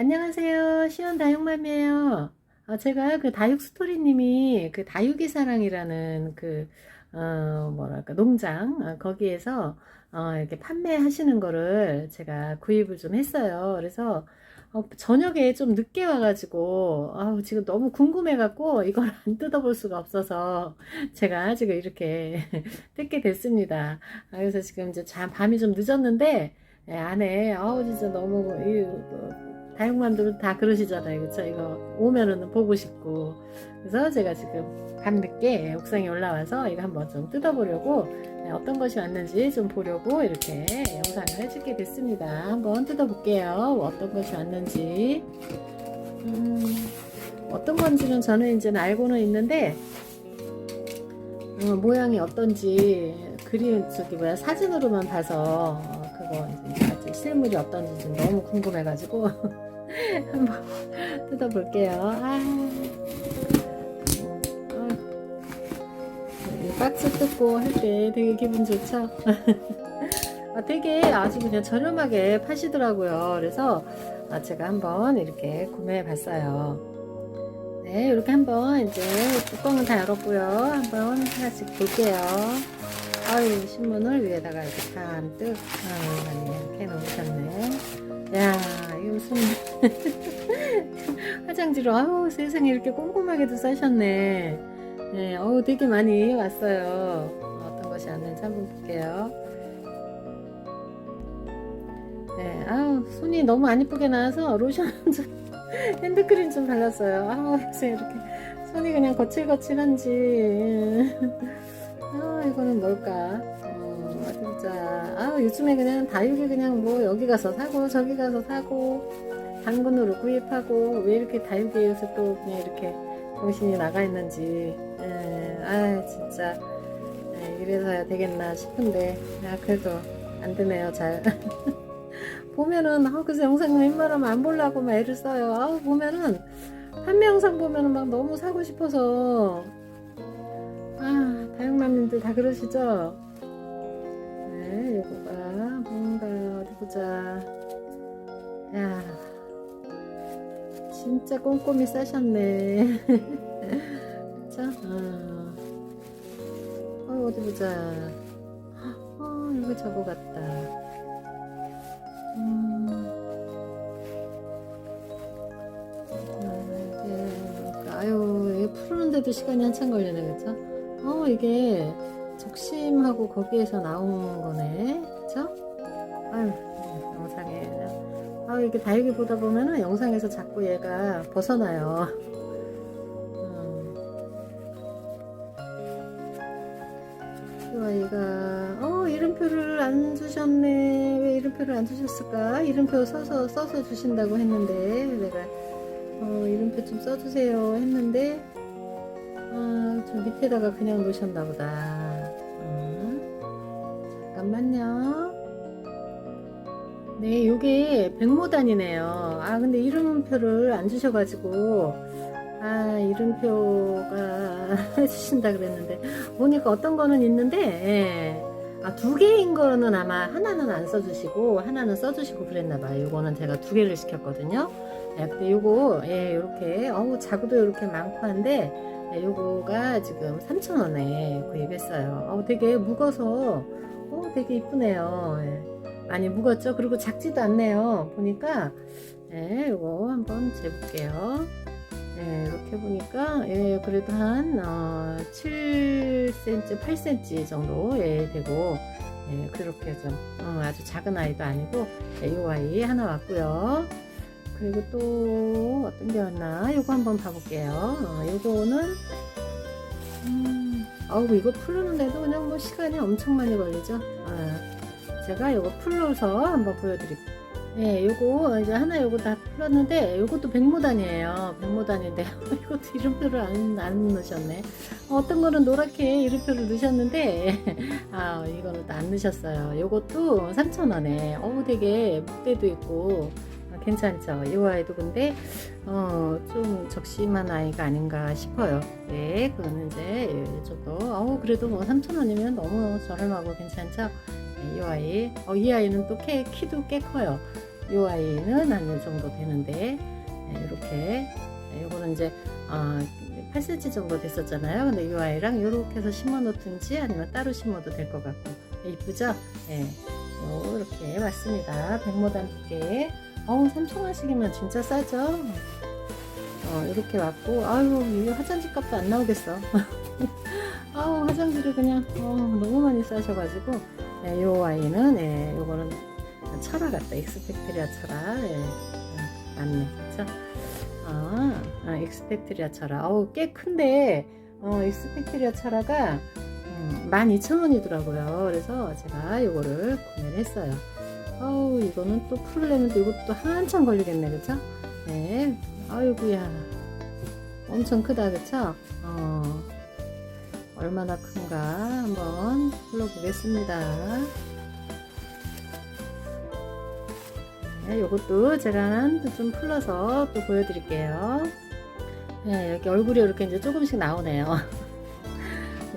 안녕하세요. 시원 다육맘이에요. 어, 제가 그 다육 스토리님이 그 다육의 사랑이라는 그, 어, 뭐랄까, 농장, 어, 거기에서, 어, 이렇게 판매하시는 거를 제가 구입을 좀 했어요. 그래서, 어, 저녁에 좀 늦게 와가지고, 아우, 지금 너무 궁금해갖고, 이걸 안 뜯어볼 수가 없어서, 제가 지금 이렇게 뜯게 됐습니다. 아, 그래서 지금 이제 잠, 밤이 좀 늦었는데, 예, 안에, 아우, 진짜 너무, 이, 뭐, 다육맘들은 다 그러시잖아요. 그쵸? 이거 오면은 보고 싶고. 그래서 제가 지금 밤늦게 옥상에 올라와서 이거 한번 좀 뜯어보려고 네, 어떤 것이 왔는지 좀 보려고 이렇게 영상을 찍게 됐습니다. 한번 뜯어볼게요. 어떤 것이 왔는지. 음, 어떤 건지는 저는 이제 알고는 있는데, 어, 모양이 어떤지 그림, 저기 뭐야, 사진으로만 봐서 어, 그거 이제 실물이 어떤지 좀 너무 궁금해가지고 한번 뜯어볼게요. 아, 어, 이 박스 뜯고 할 때 되게 기분 좋죠? 아, 되게 아주 그냥 저렴하게 파시더라고요. 그래서 아, 제가 한번 이렇게 구매해 봤어요. 네, 이렇게 한번 이제 뚜껑은 다 열었고요. 한번 하나씩 볼게요. 아유, 신문을 위에다가 이렇게 잔뜩, 아, 이렇게 놓으셨네. 야, 이거 무슨, 화장지로, 아우, 세상에 이렇게 꼼꼼하게도 싸셨네. 네, 어우, 되게 많이 왔어요. 어떤 것이 왔는지 한번 볼게요. 네, 아우, 손이 너무 안 이쁘게 나와서 로션 좀, 핸드크림 좀 발랐어요. 아우, 이렇게 손이 그냥 거칠거칠한지. 아, 이거는 뭘까? 어, 어디 보자. 아, 요즘에 그냥 다육이 그냥 뭐 여기 가서 사고 저기 가서 사고 당근으로 구입하고 왜 이렇게 다육이에 요새 또 그냥 이렇게 정신이 나가 있는지. 에, 아, 진짜. 에, 이래서야 되겠나 싶은데, 아, 그래도 안 되네요, 잘. 보면은, 아, 그래서 영상 웬만하면 안 보려고 막 애를 써요. 아, 보면은, 판매 영상 보면은 막 너무 사고 싶어서, 아, 다육맘님들 다 그러시죠? 네, 요거가 뭔가 어디 보자. 야, 진짜 꼼꼼히 싸셨네. 그쵸? 어. 어, 어디 보자. 어, 이거 저거 같다. 음. 아? 아유, 이거 푸는데도 시간이 한참 걸리네, 그쵸? 어, 이게 적심하고 거기에서 나온 거네. 그쵸? 아유, 영상에. 아, 이게 다육이 보다 보면은 영상에서 자꾸 얘가 벗어나요. 음. 이 아이가, 어, 이름표를 안 주셨네. 왜 이름표를 안 주셨을까? 이름표 써서, 써서 주신다고 했는데, 내가, 어, 이름표 좀 써주세요 했는데, 아, 저 밑에다가 그냥 놓으셨나 보다. 어, 잠깐만요. 네, 요게 백모단이네요. 아, 근데 이름표를 안 주셔가지고, 아, 이름표가 해주신다 그랬는데, 보니까 어떤 거는 있는데, 예. 아, 두 개인 거는 아마 하나는 안 써주시고, 하나는 써주시고 그랬나봐요. 요거는 제가 두 개를 시켰거든요. 예, 근데 요거, 예, 요렇게, 어우, 자구도 요렇게 많고 한데, 네, 요거가 지금 3,000원에 구입했어요. 어, 되게 무거워서, 어, 되게 이쁘네요. 예. 많이 무겁죠? 그리고 작지도 않네요. 보니까, 예, 요거 한번 재볼게요. 예, 이렇게 보니까, 예, 그래도 한, 어, 7cm, 8cm 정도, 예, 되고, 예, 그렇게 좀, 어, 아주 작은 아이도 아니고, 예, 요 아이 하나 왔고요. 그리고 또 어떤 게 왔나? 요거 한번 봐볼게요. 어, 요거는 음, 어우 이거 풀르는데도 그냥 뭐 시간이 엄청 많이 걸리죠. 어, 제가 요거 풀러서 한번 보여드릴게요. 예, 요거 이제 하나 요거 다 풀었는데 요것도 백모단이에요. 백모단인데 이것도 이름표를 안, 안 넣으셨네. 어떤 거는 노랗게 이름표를 넣으셨는데 아 이거는 또 안 넣으셨어요. 요것도 3,000원에 어우 되게 묵대도 있고 괜찮죠. 이 아이도 근데 어, 좀 적심한 아이가 아닌가 싶어요. 네, 그거는 이제 저도 어 그래도 뭐 3,000원이면 너무 저렴하고 괜찮죠. 네, 이 아이, 어, 이 아이는 또 키, 키도 꽤 커요. 요 아이는 한요 정도 되는데 네, 이렇게 네, 요거는 이제 아, 8cm 정도 됐었잖아요. 근데 이 아이랑 이렇게 해서 심어 놓든지 아니면 따로 심어도 될 것 같고 이쁘죠? 네. 요, 이렇게 왔습니다. 백모단 두 개. 어우 3천 원씩이면 진짜 싸죠? 어, 이렇게 왔고 아유 이 화장지 값도 안 나오겠어. 아우 화장지를 그냥 어, 너무 많이 싸셔가지고 네, 요 아이는 예, 요거는 철화 같다. 익스펙트리아 철화. 예, 음, 맞네, 그쵸? 아, 아 익스펙트리아 철화. 어우, 꽤 큰데, 어, 익스펙트리아 철화가 음, 12,000원이더라고요. 그래서 제가 요거를 구매를 했어요. 어우, 이거는 또 풀려면 또 이것도 한참 걸리겠네, 그쵸? 네. 아이고야. 엄청 크다, 그쵸? 어, 얼마나 큰가 한번 풀어보겠습니다. 네, 요것도 제가 좀 풀러서 또 보여드릴게요. 네, 여기 얼굴이 이렇게 이제 조금씩 나오네요.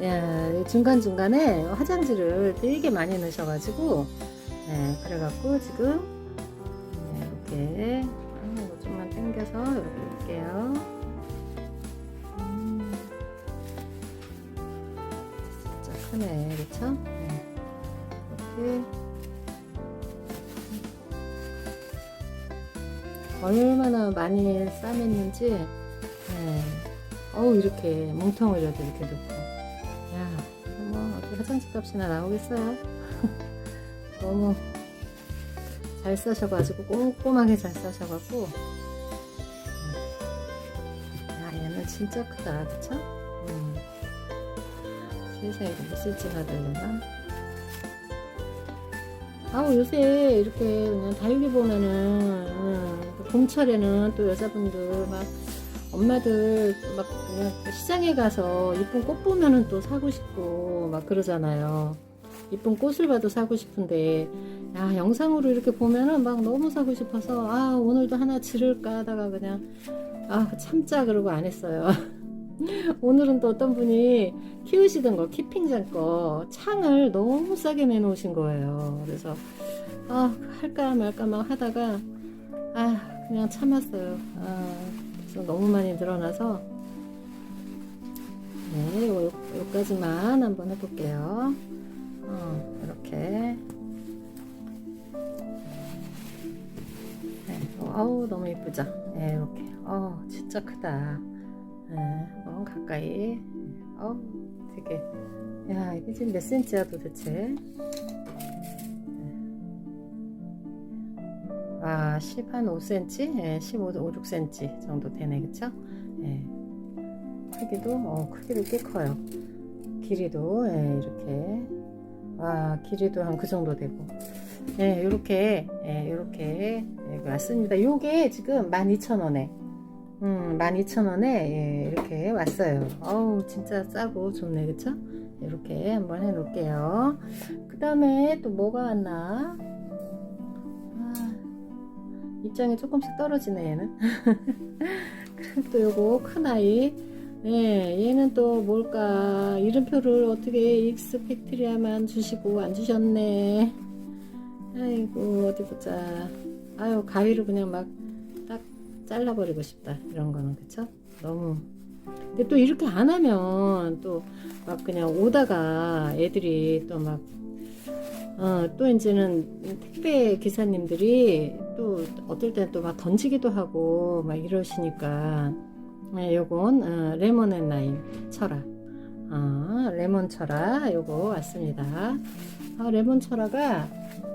예, 중간중간에 화장지를 되게 많이 넣으셔가지고, 네, 그래갖고 지금, 네, 이렇게, 좀만 당겨서 이렇게 크네, 그쵸? 네, 이렇게. 얼마나 많이 싸맸는지 네. 어우 이렇게 뭉텅이라도 이렇게 넣고 야 뭐 어떻게 화장지 값이나 나오겠어요 너무 잘 싸셔가지고 꼼꼼하게 잘 싸셔가지고 야 얘는 진짜 크다 그쵸? 몇 cm가 되려나 아우 요새 이렇게 그냥 다육이 보면은 음, 봄철에는 또 여자분들 막 엄마들 막 그냥 시장에 가서 이쁜 꽃 보면은 또 사고 싶고 막 그러잖아요. 이쁜 꽃을 봐도 사고 싶은데 야 영상으로 이렇게 보면은 막 너무 사고 싶어서 아 오늘도 하나 지를까 하다가 그냥 아 참자 그러고 안 했어요. 오늘은 또 어떤 분이 키우시던 거 키핑장 거 창을 너무 싸게 내놓으신 거예요. 그래서 아 할까 말까 막 하다가 아 그냥 참았어요. 아 너무 많이 늘어나서 네 요, 요까지만 한번 해볼게요. 어, 이렇게 네, 어, 아우 너무 이쁘죠? 네 이렇게 어 진짜 크다. 네, 한번 가까이. 어, 되게. 야, 이게 지금 몇 센치야 도대체? 와, 10, 한 5cm? 예, 15, 5, 6cm 정도 되네, 그쵸? 예. 크기도, 어, 크기도 꽤 커요. 길이도, 예, 이렇게. 와, 길이도 한 그 정도 되고. 예, 요렇게, 예, 요렇게, 예, 왔습니다. 요게 지금 12,000원에. 음, 12,000원에 예, 이렇게 왔어요. 어우, 진짜 싸고 좋네, 그쵸? 이렇게 한번 해 놓을게요. 그 다음에 또 뭐가 왔나? 아, 입장이 조금씩 떨어지네, 얘는. 또 요거 큰 아이. 네, 얘는 또 뭘까? 이름표를 어떻게 익스펙트리아만 주시고 안 주셨네. 아이고, 어디 보자. 아유, 가위로 그냥 막 잘라버리고 싶다. 이런 거는 그쵸? 너무. 근데 또 이렇게 안 하면 또 막 그냥 오다가 애들이 또 막 어, 또 이제는 택배 기사님들이 또 어떨 땐 또 막 던지기도 하고 막 이러시니까 네, 요건 어, 레몬 앤 라임 철화. 어, 레몬 철화 요거 왔습니다. 아, 레몬 철화가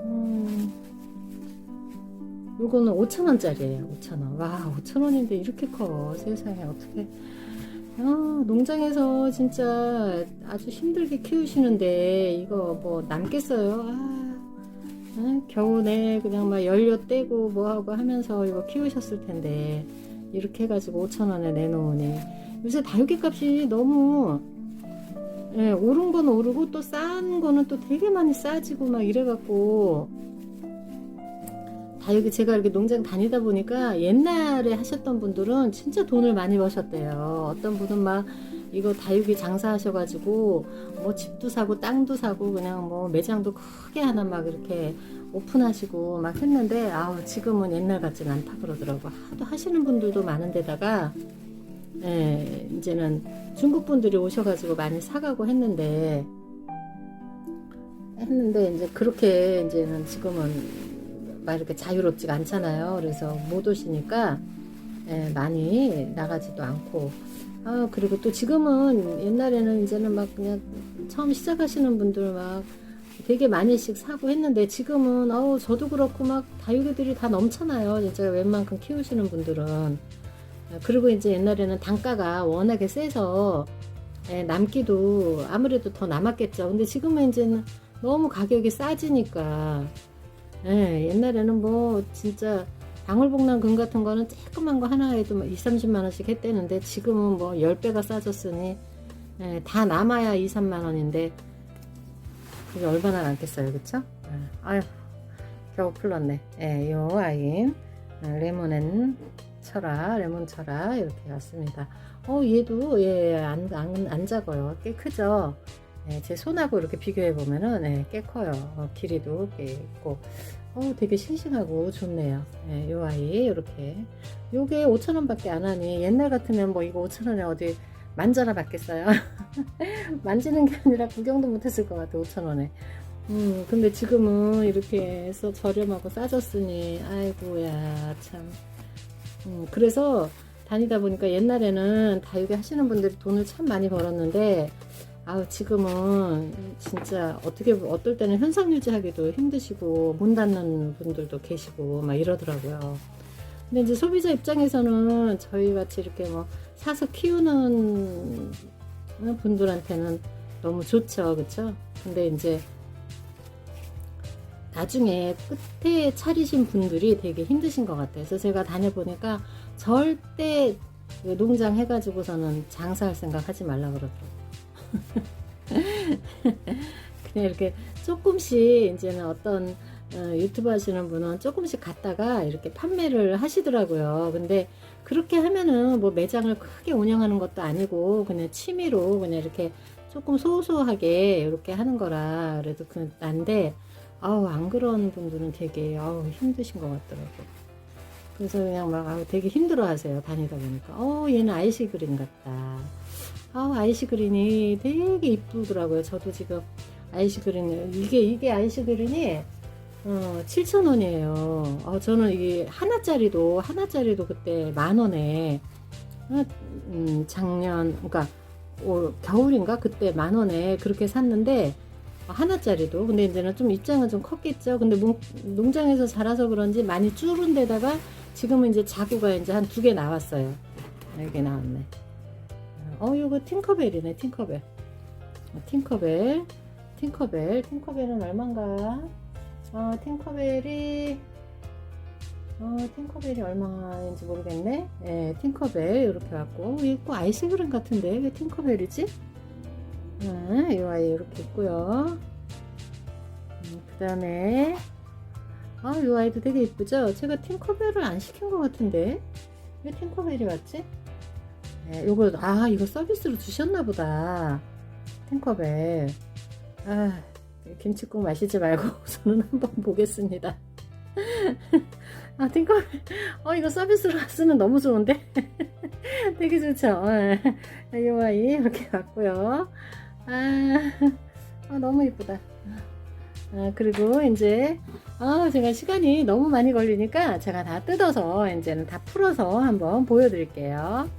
음, 요거는 5천원짜리예요. 5천원. 와 5천원인데 이렇게 커. 세상에 어떻게 아, 농장에서 진짜 아주 힘들게 키우시는데 이거 뭐 남겠어요? 아, 아, 겨우내 그냥 막 연료 떼고 뭐하고 하면서 이거 키우셨을 텐데 이렇게 해가지고 5천원에 내놓으니. 요새 다육이 값이 너무 예, 오른 건 오르고 또 싼 거는 또 되게 많이 싸지고 막 이래갖고 다육이 제가 이렇게 농장 다니다 보니까 옛날에 하셨던 분들은 진짜 돈을 많이 버셨대요. 어떤 분은 막 이거 다육이 장사하셔가지고 뭐 집도 사고 땅도 사고 그냥 뭐 매장도 크게 하나 막 이렇게 오픈하시고 막 했는데 아우 지금은 옛날 같진 않다 그러더라고 하도 하시는 분들도 많은데다가 예, 이제는 중국 분들이 오셔가지고 많이 사가고 했는데 했는데 이제 그렇게 이제는 지금은 막 이렇게 자유롭지가 않잖아요. 그래서 못 오시니까 예, 많이 나가지도 않고 아 그리고 또 지금은 옛날에는 이제는 막 그냥 처음 시작하시는 분들 막 되게 많이씩 사고 했는데 지금은 어우 저도 그렇고 막 다육이들이 다 넘잖아요. 진짜 웬만큼 키우시는 분들은 아, 그리고 이제 옛날에는 단가가 워낙에 세서 예, 남기도 아무래도 더 남았겠죠. 근데 지금은 이제는 너무 가격이 싸지니까 예, 옛날에는 뭐 진짜 방울복랑 금 같은 거는 조그만 거 하나에도 막 2, 30만 원씩 했대는데 지금은 뭐 10배가 싸졌으니 예, 다 남아야 2, 3만 원인데 그게 얼마나 남겠어요 그쵸? 예, 아휴 겨우 풀렀네. 예, 요 아이인 레몬앤 철아 레몬 철아 이렇게 왔습니다. 어 얘도 예안 안, 안 작아요. 꽤 크죠 예, 제 손하고 이렇게 비교해 보면은 예, 꽤 커요 어, 길이도 꽤 있고 어, 되게 싱싱하고 좋네요. 예, 요 아이 이렇게 요게 5,000원밖에 안 하니 옛날 같으면 뭐 이거 5,000원에 어디 만져나 받겠어요. 만지는 게 아니라 구경도 못했을 것 같아 5,000원에. 음 근데 지금은 이렇게 해서 저렴하고 싸졌으니 아이고야 참. 음 그래서 다니다 보니까 옛날에는 다육이 하시는 분들이 돈을 참 많이 벌었는데 아우 지금은 진짜 어떻게 어떨 때는 현상 유지하기도 힘드시고 문 닫는 분들도 계시고 막 이러더라고요. 근데 이제 소비자 입장에서는 저희 같이 이렇게 뭐 사서 키우는 분들한테는 너무 좋죠, 그렇죠? 근데 이제 나중에 끝에 차리신 분들이 되게 힘드신 것 같아요. 그래서 제가 다녀보니까 절대 그 농장 해가지고서는 장사할 생각 하지 말라 그러더라고요. 그냥 이렇게 조금씩 이제는 어떤 어, 유튜브 하시는 분은 조금씩 갔다가 이렇게 판매를 하시더라고요. 근데 그렇게 하면은 뭐 매장을 크게 운영하는 것도 아니고 그냥 취미로 그냥 이렇게 조금 소소하게 이렇게 하는 거라 그래도 그 난데 아우 안 그런 분들은 되게 아우 힘드신 것 같더라고. 그래서 그냥 막 아우 되게 힘들어 하세요. 다니다 보니까. 어 얘는 아이시 그린 같다. 아 아이시 그린이 되게 이쁘더라고요. 저도 지금 아이시 그린 이게 이게 아이시 그린이 어 7,000원이에요. 어, 저는 이게 하나짜리도 하나짜리도 그때 만 원에 어, 음, 작년 그러니까 올, 겨울인가 그때 만 원에 그렇게 샀는데 어, 하나짜리도 근데 이제는 좀 입장은 좀 컸겠죠. 근데 농, 농장에서 자라서 그런지 많이 줄은 데다가 지금은 이제 자구가 이제 한 두 개 나왔어요. 여기 나왔네. 어, 이거 팅커벨이네, 팅커벨. 어, 팅커벨. 팅커벨. 팅커벨은 얼마인가? 어, 팅커벨이, 어, 팅커벨이 얼마인지 모르겠네. 예, 팅커벨. 이렇게 갖고. 있고, 아이시그린 같은데. 왜 팅커벨이지? 네, 이 아이 이렇게 있고요. 음, 그 다음에, 아, 이 아이도 되게 이쁘죠? 제가 팅커벨을 안 시킨 것 같은데. 왜 팅커벨이 왔지? 네, 요거 아 이거 서비스로 주셨나 보다. 탱커벨. 아 김치국 마시지 말고 저는 한번 보겠습니다. 아 탱커벨. 어 이거 서비스로 왔으면 너무 좋은데? 되게 좋죠? 이 아이 이렇게 왔고요. 아, 아 너무 이쁘다. 아, 그리고 이제 아, 제가 시간이 너무 많이 걸리니까 제가 다 뜯어서 이제는 다 풀어서 한번 보여드릴게요.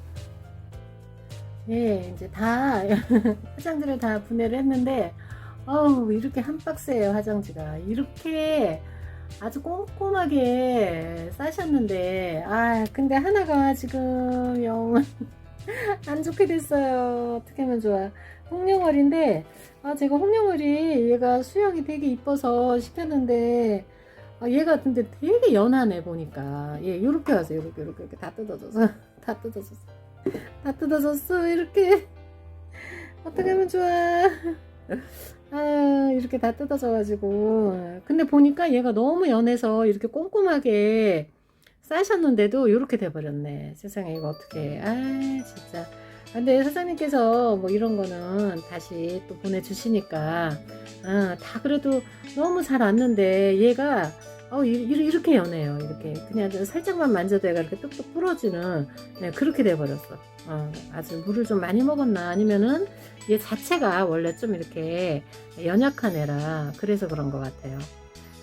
예, 이제 다 화장지를 다 분해를 했는데 어우 이렇게 한 박스예요 화장지가. 이렇게 아주 꼼꼼하게 싸셨는데 아 근데 하나가 지금 영 안 좋게 됐어요. 어떻게 하면 좋아. 홍룡월인데 아 제가 홍룡월이 얘가 수영이 되게 이뻐서 시켰는데 아, 얘가 근데 되게 연하네 보니까. 예 요렇게 와서 요렇게 요렇게 이렇게. 다 뜯어져서 다 뜯어졌어 다 뜯어졌어 이렇게. 어떻게 하면 좋아? 아 이렇게 다 뜯어져 가지고. 근데 보니까 얘가 너무 연해서 이렇게 꼼꼼하게 싸셨는데도 이렇게 돼버렸네. 세상에 이거 어떻게 아 진짜. 근데 사장님께서 뭐 이런 거는 다시 또 보내주시니까 아, 다 그래도 너무 잘 왔는데 얘가 어, 이렇게 연해요. 이렇게 그냥 좀 살짝만 만져도 얘가 이렇게 뚝뚝 부러지는 네, 그렇게 돼버렸어. 어, 아주 물을 좀 많이 먹었나 아니면은 얘 자체가 원래 좀 이렇게 연약한 애라 그래서 그런 것 같아요.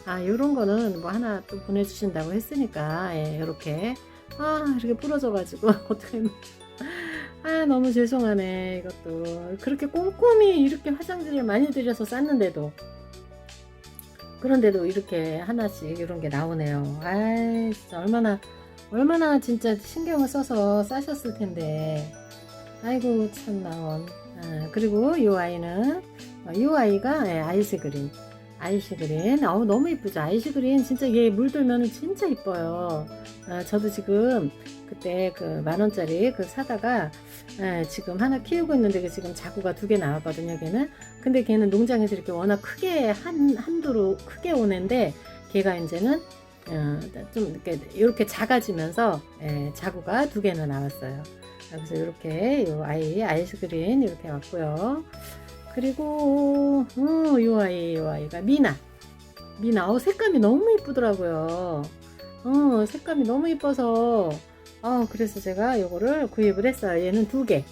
아, 요런 거는 뭐 하나 또 보내주신다고 했으니까, 예, 요렇게. 아, 이렇게 부러져가지고, 어떻게. 아, 너무 죄송하네, 이것도. 그렇게 꼼꼼히 이렇게 화장지를 많이 들여서 쌌는데도. 그런데도 이렇게 하나씩 이런 게 나오네요. 진짜 얼마나, 얼마나 진짜 신경을 써서 싸셨을 텐데. 아이고, 참나. 아, 그리고 이 아이는, 어, 이 아이가 예, 아이스 그린. 아이시 그린. 어우, 너무 이쁘죠? 아이시 그린. 진짜 얘 물들면 진짜 이뻐요. 아, 저도 지금 그때 그 만원짜리 그 사다가 예, 지금 하나 키우고 있는데 그 지금 자구가 두 개 나왔거든요, 걔는. 근데 걔는 농장에서 이렇게 워낙 크게 한, 한두로 크게 오는데 걔가 이제는 어, 좀 이렇게, 이렇게 작아지면서 예, 자구가 두 개나 나왔어요. 그래서 이렇게 요 아이 아이스 그린 이렇게 왔고요. 그리고 어, 요 아이 요 아이가 미나 미나 어 색감이 너무 이쁘더라고요 어 색감이 너무 이뻐서. 어 그래서 제가 요거를 구입을 했어요. 얘는 두 개.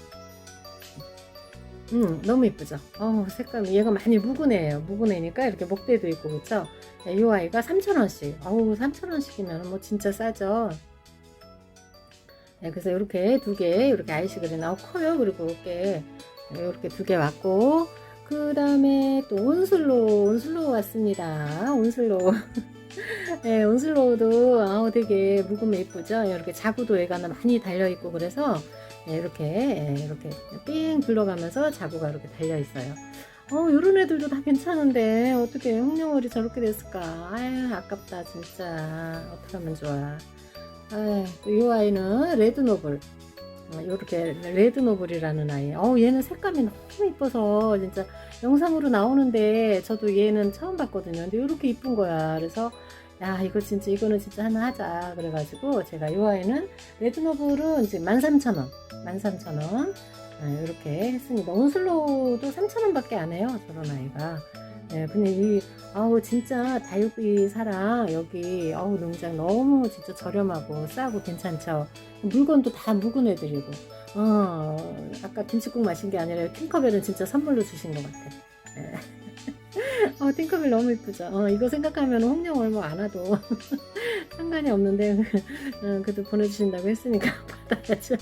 음 너무 이쁘죠? 어 색감이 얘가 많이 묵은 애예요. 묵은 애니까 이렇게 목대도 있고 예, 요 아이가 3,000원씩. 어우 3,000원씩이면 뭐 진짜 싸죠? 네, 그래서 이렇게 두 개, 이렇게 아이시그린 나고 커요. 그리고 이렇게 이렇게 두 개 왔고, 그 다음에 또 온슬로, 온슬로 왔습니다. 온슬로. 네, 온슬로우도 아우 되게 묵으면 예쁘죠. 이렇게 자구도 얘가 많이 달려 있고 그래서 네, 이렇게 예, 이렇게 삥 둘러가면서 자구가 이렇게 달려 있어요. 어, 요런 애들도 다 괜찮은데 어떻게 흑룡월이 저렇게 됐을까? 아유, 아깝다 진짜. 어떻게 하면 좋아. 아, 이 아이는 레드노블. 어, 요렇게 레드노블이라는 아이. 어, 얘는 색감이 너무 이뻐서 진짜 영상으로 나오는데 저도 얘는 처음 봤거든요. 근데 이렇게 이쁜 거야. 그래서 야, 이거 진짜 이거는 진짜 하나 하자. 그래가지고 제가 이 아이는 레드노블은 이제 13,000원. 13,000원. 이렇게 했습니다. 온슬로우도 3,000원 밖에 안 해요. 저런 아이가. 네, 근데 이 아우 진짜 다육이 사랑 여기 아우 농장 너무 진짜 저렴하고 싸고 괜찮죠. 물건도 다 묵은 애들이고. 어 아까 김치국 마신 게 아니라 팅커벨은 진짜 선물로 주신 것 같아. 네. 어 팅커벨 너무 이쁘죠. 어 이거 생각하면 홍룡 얼마 안 와도 상관이 없는데 어, 그래도 보내주신다고 했으니까 받아야죠.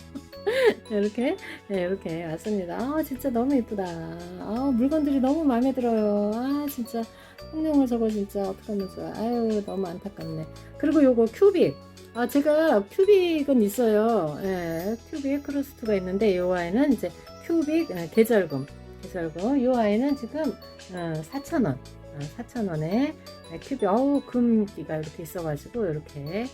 이렇게 네, 이렇게 왔습니다. 아 진짜 너무 이쁘다. 아 물건들이 너무 마음에 들어요. 아 진짜 홍룡을 저거 진짜 어떡하면 좋아. 아유 너무 안타깝네. 그리고 요거 큐빅. 아 제가 큐빅은 있어요. 예, 큐빅 크로스트가 있는데 요 아이는 이제 큐빅 예, 계절금. 계절금. 요 아이는 지금 어, 4,000원. 어, 4,000원에 큐빅 어우 금기가 이렇게 있어가지고 이렇게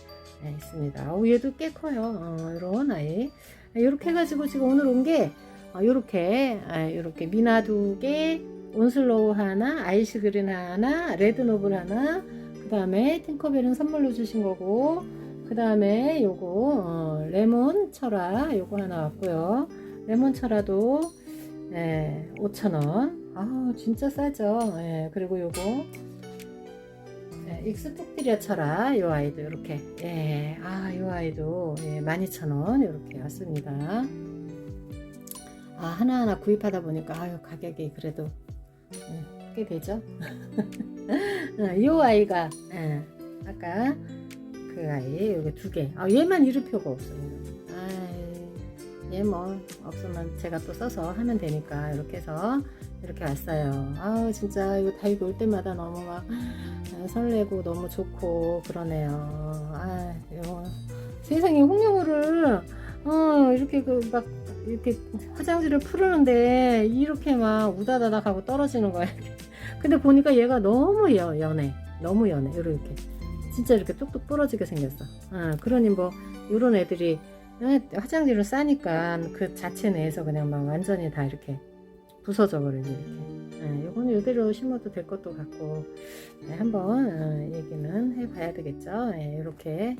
예, 있습니다. 어우 얘도 꽤 커요. 어, 이런 아이. 이렇게 해가지고 지금 오늘 온게 이렇게 이렇게 미나 두 개, 온슬로우 하나, 아이시 그린 하나, 레드 노블 하나, 그 다음에 팅커벨은 선물로 주신 거고, 그 다음에 요거 어, 레몬 철화 요거 하나 왔고요. 레몬 철화도 예, 5,000원. 아 진짜 싸죠. 예, 그리고 요거 네, 익스폭티리아 철화 요 아이도 이렇게 예, 아, 요 아이도 예, 12,000원 이렇게 왔습니다. 아, 하나하나 구입하다 보니까 아유, 가격이 그래도 예, 꽤 되죠. 어, 요 아이가 예, 아까 그 아이 요게 두 개. 아, 얘만 이름표가 없어요. 아, 얘뭐 없으면 제가 또 써서 하면 되니까 이렇게 해서 이렇게 왔어요. 아우 진짜 이거 다이고 올 때마다 너무 막 아, 설레고 너무 좋고 그러네요. 아, 이거 세상에 홍룡호를 어 이렇게 그 막 이렇게 화장실을 풀었는데 이렇게 막 우다다닥 하고 떨어지는 거야. 근데 보니까 얘가 너무 여, 연해, 너무 연해. 이렇게 진짜 이렇게 뚝뚝 부러지게 생겼어. 아, 그러니 뭐 이런 애들이 에, 화장실을 싸니까 그 자체 내에서 그냥 막 완전히 다 이렇게 부서져 버리지 이렇게. 예, 요거는 이대로 심어도 될 것도 같고 네, 한번 어, 얘기는 해봐야 되겠죠. 예, 이렇게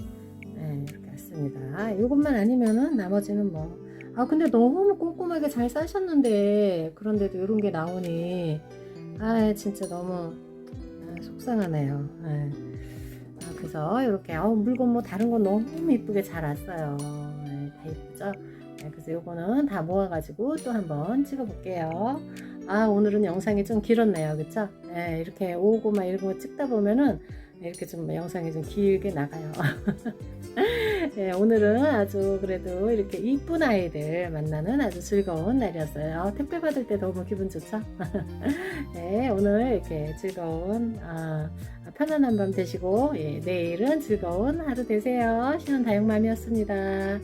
예, 이렇게 왔습니다. 이것만 아니면은 나머지는 뭐 아 근데 너무 꼼꼼하게 잘 싸셨는데 그런데도 이런 게 나오니 아 진짜 너무 아, 속상하네요. 예. 아, 그래서 이렇게 어, 물건 뭐 다른 건 너무 이쁘게 잘 왔어요. 예, 다 이쁘죠? 예, 그래서 요거는 다 모아가지고 또 한번 찍어볼게요. 아 오늘은 영상이 좀 길었네요, 그쵸? 예, 이렇게 오고 막거 찍다 보면은 이렇게 좀 영상이 좀 길게 나가요. 예, 오늘은 아주 그래도 이렇게 이쁜 아이들 만나는 아주 즐거운 날이었어요. 아, 택배 받을 때 너무 기분 좋죠? 네, 오늘 이렇게 즐거운, 아, 편안한 밤 되시고, 예, 내일은 즐거운 하루 되세요. 신은 다육맘이었습니다.